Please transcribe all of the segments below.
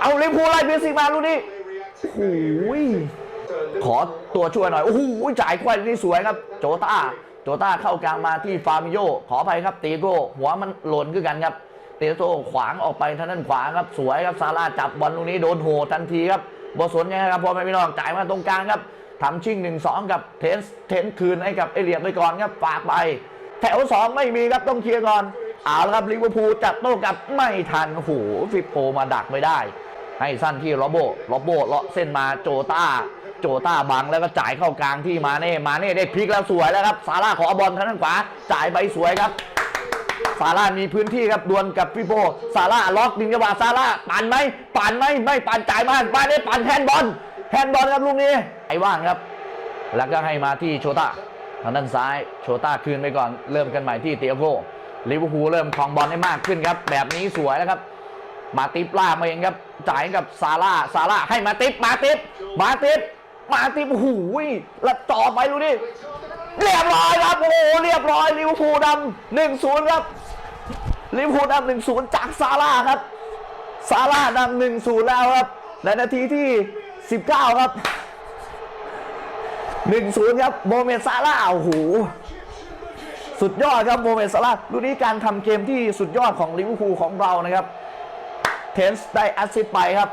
เอาลิเวอร์พูลไล่เบสซิมาลูกนี้โอ้โหขอตัวช่วยหน่อย โอ้โหจ่ายควายนี่สวยครับ โจต้า โจต้าเข้ากลางมาที่ฟาร์มิโย ขออภัยครับ ตีโก้ หัวมันหล่นขึ้นกันครับ เตโตขวางออกไปทางด้านขวาครับ สวยครับ ซาร่าจับบอลลูกนี้โดนโหทันทีครับบอสนยังไงครับพอไม่พี่น้องจ่ายมาตรงกลางครับทำชิ่งหนึ่งสองกับเทนส์เทนส์คืนให้กับเอเลียดไปก่อนครับฝากไป แถวสองไม่มีครับต้องเคลียร์ก่อนเอาละครับลิเวอร์พูลจัดโต้กลับไม่ทันโอ้โหฟิปโปมาดักไม่ได้ ให้สั้นที่โรโบโรโบเลาะเส้นมาโจต้า โจต้าบังแล้วก็จ่ายเข้ากลางที่มาเน่ มาเน่ได้พลิกแล้วสวยแล้วครับ ซาร่าขอบอลทางด้านขวา จ่ายไปสวยครับ ซาร่ามีพื้นที่ครับดวลกับฟิโป ซาร่าล็อกดึงจังหวะซาร่าปั่นไหม ปั่นไหมไม่ปั่นจ่ายมามาได้ปั่นแฮนด์บอล แฮนด์บอลครับลูกนี้ ไอ้ว่างครับ แล้วก็ให้มาที่โชต้าทางด้านซ้าย โชต้าคืนไปก่อน เริ่มกันใหม่ที่เตียโกลิเวอร์พูลเริ่มครองบอลได้มากขึ้นครับ แบบนี้สวยแล้วครับ มาติปล่ามาเองครับจ่ายกับซาร่าซาร่าให้มาติปมาติปมาติปมาติปโอ้โหแล้วจ่อไปดูดิเรียบร้อยครับโอ้เรียบร้อยลิเวอร์พูลนำหนึ่งศูนย์ครับลิเวอร์พูลนำหนึ่งศูนย์จากซาร่าครับซาร่านำหนึ่งศูนย์แล้วครับในนาทีที่สิบเก้าครับหนึ่งศูนย์ครับโมเมนซาร่าโอ้โหสุดยอดครับโมเมนซาร่าลูนี้การทำเกมที่สุดยอดของลิเวอร์พูลของเรานะครับ เทนส์ได้แอสซิสไปครับ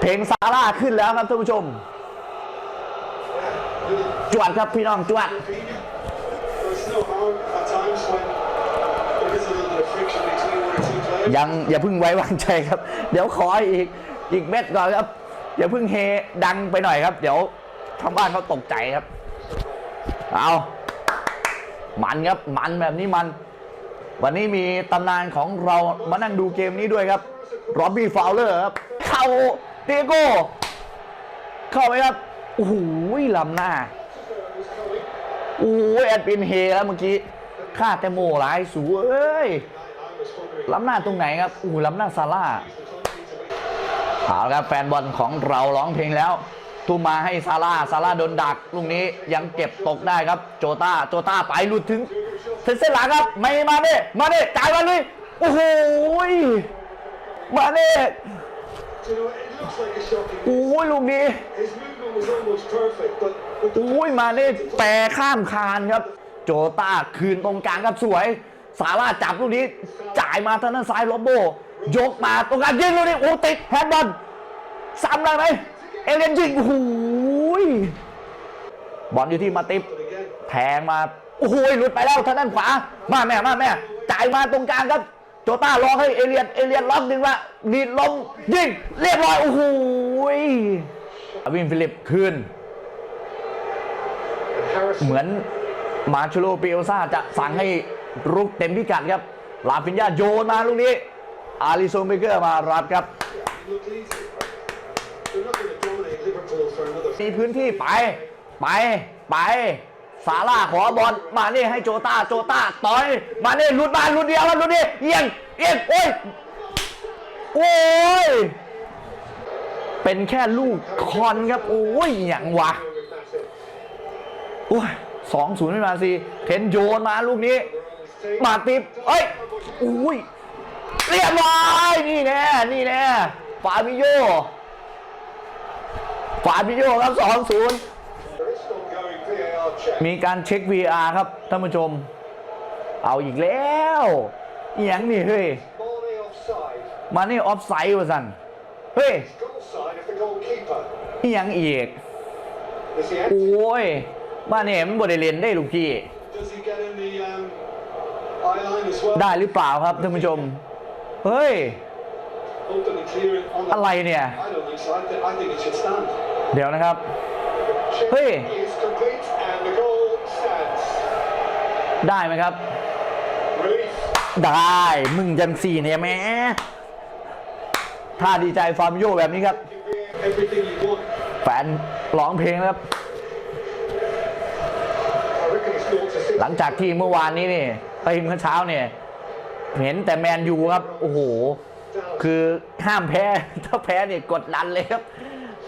เพลงซาร่าขึ้นแล้วครับท่านผู้ชม จวดครับพี่น้องจวดยังอย่าเพิ่งไว้วางใจครับ เดี๋ยวขออีกอีกเม็ดก่อนครับอย่าเพิ่งเฮดังไปหน่อยครับ เดี๋ยวทางบ้านเขาตกใจครับ เอามันครับมันแบบนี้มัน วันนี้มีตำนานของเรามานั่งดูเกมนี้ด้วยครับ โรบบี้ฟาวเลอร์ครับ เข้าเตียโก้ เข้าไหมครับ โอ้โหลำหน้า โอ้ยแอดบินเฮแล้วเมื่อกี้ฆ่าแตงโมหลายสวยล้ำหน้าตรงไหนครับ โอ้ล้ำหน้าซาร่าเอาละครับแฟนบอลของเราร้องเพลงแล้วทุ่มมาให้ซาร่าซาร่าโดนดักลูกนี้ยังเก็บตกได้ครับ โจตาโจตาไปหลุดถึงเส้นหลังครับ ไม่มาเน่มาเน่จ่ายมาเลยโอ้โหย มาเน่ Do you know, it looks like a shocking โอ้ยลูกนี้ His movement was almost perfect, but, but the โอ้ยมาเน่แปรข้ามคานครับ โจต้าคืนตรงกลางครับสวย สาร่าจับลูกนี้ จ่ายมาทางด้านซ้ายโรโบ ยกมาตรงกลางยิงลูกนี้โอ้ติดแฮนด์บอลซ้ำได้ไหมเอเลนยิงโอ้โหยบอลอยู่ที่มาติป again, แทงมาโอ้โหยหลุดไปแล้วทางด้านขวามาแม่มาแม่จ่ายมาตรงกลางครับ โจต้าล็อกให้เอเลียนเอเลียนล็อกดึงมาดีดลมยิงเรียบร้อยโอ้โหยวินฟิลิปคืน and Harris เหมือนมาร์ชโลเปียซ่าจะสั่งให้รุกเต็มพิกัดครับ ลาฟินยาโยนมาลูกนี้ อาริโซเบเกอร์มารับครับ looked easy. They're not going to dominate Liverpool for another มีพื้นที่ไป ไป ไป ซาร่าขอบอลมาเนี่ให้โจตาโจตาต่อย มาเนี่ลุดมาลุดเดียวครับหลุดนี่เอียงเอียงโอ้ยโอ้ยเป็นแค่ลูกคอนครับ โอ้ยอย่างวะโอ้ยสองศูนย์ไม่มาสิเทนโยนมาลูกนี้ มาติบเอ้ยโอ้ยเรียบร้อยนี่แน่นี่แน่ฟาบิโยฟาบิโยครับสองศูนย์ มีการเช็ค VR ครับท่านผู้ชม เอาอีกแล้วอย่งนี่เฮ้ยมานี่ออฟไซด์วะสันเฮ้ยนี่ยังอีกโอ้ยบ้านเนี่มันบดเรียนได้ลูกพี่ได้หรือเปล่าครับท่านผู้ชม เฮ้ย อะไรเนี่ย เดี๋ยวนะครับ Check Hey. is complete and the goal stands. ได้ไหมครับ Relief. ได้มึงจังสี่เนี่ยแม่ถ้าดีใจฟาร์มโยแบบนี้ครับ Everything you want. แฟนร้องเพลงแล้วครับ I reckon it's goal to six. หลังจากที่เมื่อวานนี้นี่ไปเมื่อเช้าเนี่ย เห็นแต่แมนยูครับ โอ้โห คือห้ามแพ้ ถ้าแพ้เนี่ยกดดันเลยครับ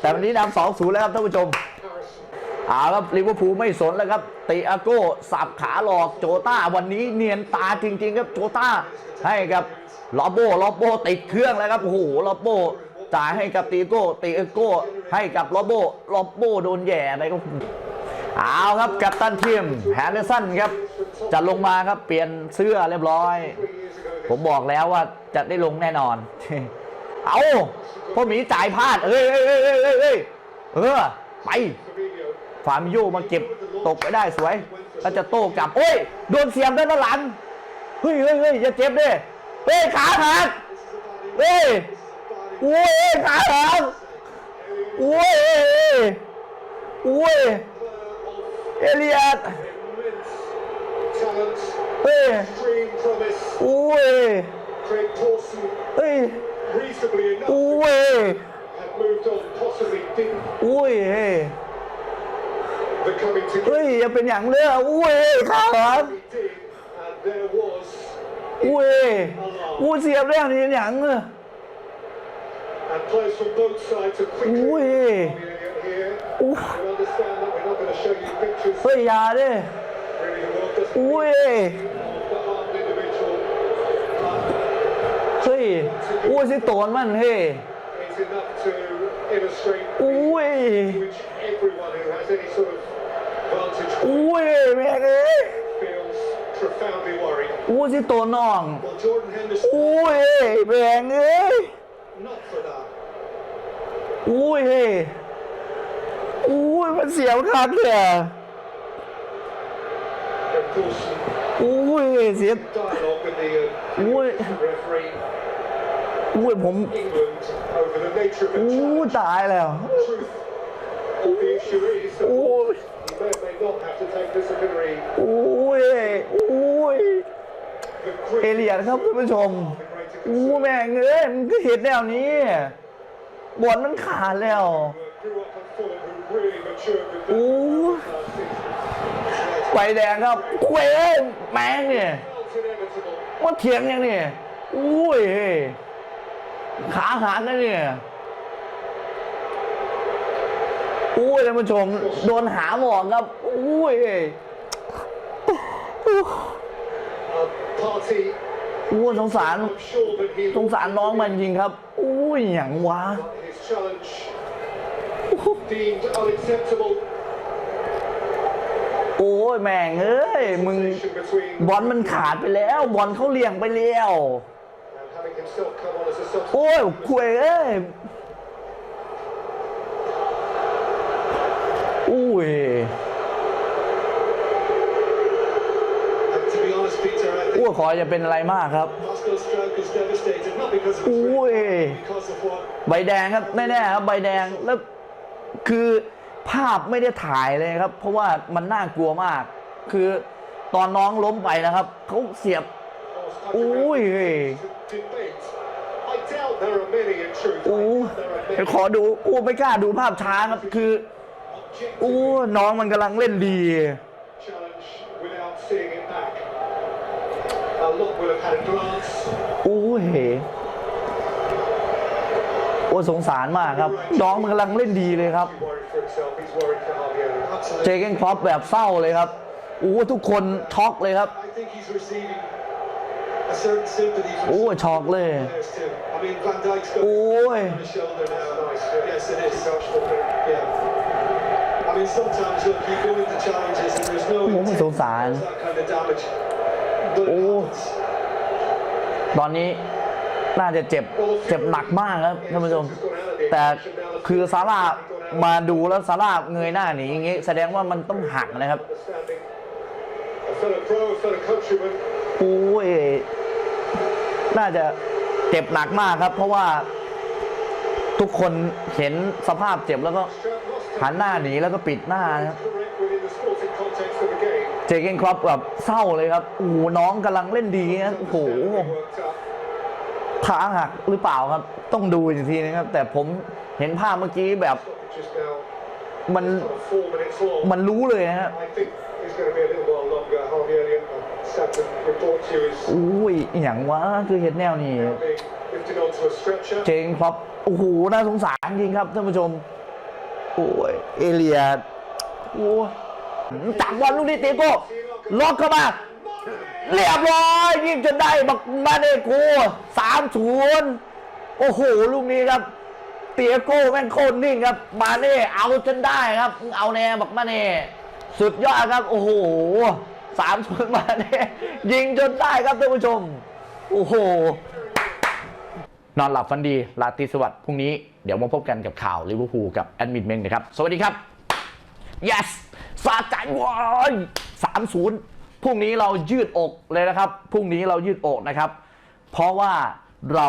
แต่วันนี้นำสองศูนย์แล้วครับท่านผู้ชม เอาครับลิเวอร์พูลไม่สนแล้วครับติอาโก้สับขาหลอกโจต้าวันนี้เนียนตาจริง ๆ ครับโจต้าให้กับลอบโบลอบโบติดเครื่องแล้วครับโอ้โหลอบโบจ่ายให้กับตีโก้ตีโก้ให้กับโรโบโรโบโดนแย่ไปก็เอาครับกัปตันทีมแฮนเดอร์สันครับจะลงมาครับเปลี่ยนเสื้อเรียบร้อย ผมบอกแล้วว่าจะได้ลงแน่นอน เอาพ่อหมีจ่ายพลาดเอ้ยเอ้ยเอ้ยเอ้ยเอ้ยเอ้ยเออไป ฟาร์มิโยมาเก็บตกไปได้สวยแล้วจะโต้กลับ โอ้ย โดนเสียบด้านหลังเฮ้ยเฮ้ยเฮ้ยอย่าเจ็บดิเฮ้ยขาหักเฮ้ยโอ้ยขาหักโอ้ยโอ้ยเอเลียด Talent, เฮ้ย extreme promise. โอ้ย Craig Pawson, เฮ้ย reasonably enough, โอ้ย had moved on, possibly didn't โอ้ยเฮ้ย the coming เฮ้ together ยอย่าเป็นอย่างเลือโอ้ยขาหัก he did, and there was โอ้ยโอ้ยเสียบแล้วนี่อย่างเออ and players from both sides are quickly Ui. here. Ui. You understand that we're not going to show you pictures. เฮ้ยอย่าดิ Really, the world doesn't โอ้ย need the armed individual. But เฮ้ยโอ้ยสิโตนมันเฮ้ย it's enough to illustrate โอ้ย อ้ point ยแม่งเอ้ย feels profoundly worried. โอ้ยสิโตนน้อง Well, Jordan Henderson, โอ้ยแม่งเอ้ย not for that. โอ้ยเฮ้ยโอ้ยมันเสียวคักเลยอะ Of course, โอ้ยเสีย dialogue with the uh, Ui. referee โอ้ยผม England over the nature of the โอ้ย challenge. ตายแล้ว Truth of the issue is that โอ้ อ้ยโอ้ยเอเลียนครับท่านผู้ชมโอ้แม่งเอ้ยมันก็เห็นแนวนี้บอลมันขาดแล้วโอ้ไฟแดงครับเว้ยแม่งเนี่ยมันเถียงยังเนี่ยอุ้ยขาหักนะเนี่ย อุ้ยท่านผู้ชมโดนหาหมอกครับอุ้ยอุ้ยสงสารสงสารน้องมันจริงครับอุ้ยอย่างวะโอ้ยแม่งเอ้ยมึงบอลมันขาดไปแล้ว บอลเขาเลี่ยงไปแล้ว โอ้ยคุยเอ้ย ว think ขออย่าเป็นอะไรมากครับ Pascal Stroke is devastated, not because of his Ui. record, because of what ใบแดงครับแน่ๆครับใบแดงแล้วคือภาพไม่ได้ถ่ายเลยครับ เพราะว่ามันน่ากลัวมาก คือตอนน้องล้มไปนะครับเขาเสียบ was Ui. to debate. I doubt there are many in truth. โอ้ I doubt there are ไป many ขอดูโอ้ไม่กล้าดูภาพช้าครับคือ โอ้ objective น้องมันกำลังเล่นดี challenge without seeing it back. A lot will have had a glance. โอ้ยโอ้สงสารมากครับ น้องมันกำลังเล่นดีเลยครับ He's worried for himself. He's worried for Javier. เจเกนครอปแบบเศร้าเลยครับโอ้ทุกคนช็อกเลยครับ I think he's receiving a certain sympathy from โอ้ช็อกเลย players too. I mean, Van Dijk's got Oi. on his shoulder now. Nice. Yes, it is. Yeah. I mean, sometimes look, you go into challenges and there's no โอ้ intent สงสาร to cause that kind of damage. But it Oh. happens. ตอนนี้น่าจะเจ็บ เจ็บหนักมากครับท่านผู้ชม แต่คือซาร่ามาดูแล้วซาร่าเงยหน้าหนีอย่างงี้ แสดงว่ามันต้องหักนะครับ Understanding a fellow pro, a fellow countryman. โอ้ย น่าจะเจ็บหนักมากครับ เพราะว่าทุกคนเห็นสภาพเจ็บแล้วก็ Stroud lost หันหน้าหนีแล้วก็ปิดหน้านะครับ correct within the sporting context of the game. เจเกนครอปแบบเศร้าเลยครับโอ้โหน้องกำลังเล่นดีนะโอ้โห Worked up. ขาหักหรือเปล่าครับ ต้องดูอีกทีนะครับ แต่ผมเห็นภาพเมื่อกี้แบบ Just now, มัน sort of four minutes long. มันรู้เลยนะฮะ I think it's going to be a little while longer. Javier, I'm sad to report to you, is อุ้ยอหย่างวะคือเห็นแนวนี้ now being lifted onto a stretcher. เจงครับโอ้โหน่าสงสารจริงครับท่านผู้ชม โอ้ยเอเลียโอ้ยจับบอลลูกนี้เตีโก้ล็อกเข้ามา เรียบร้อยยิงจนได้บักมาเดโกสามศูนย์โอ้โห ลูกนี้ครับ เตียโก้แม่งโคตรนิ่งครับ มาเน่เอาจนได้ครับ เอาแน่บอกมาเน่สุดยอดครับ โอ้โหสามศูนย์มาเน่ยิงจนได้ครับท่านผู้ชม โอ้โห นอนหลับฝันดีลาตรีสวัสดิ์พรุ่งนี้เดี๋ยวมาพบกันกับข่าวลิเวอร์พูลกับแอดมินเมงนะครับ สวัสดีครับ yes สาใจวอยสามศูนย์พรุ่งนี้เรายืดอกเลยนะครับพรุ่งนี้เรายืดอกนะครับ เพราะว่าเรา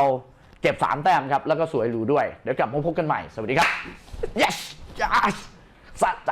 เก็บสามแต้มครับ แล้วก็สวยหรูด้วย เดี๋ยวกลับมาพบกันใหม่ สวัสดีครับ yes yes สะใจ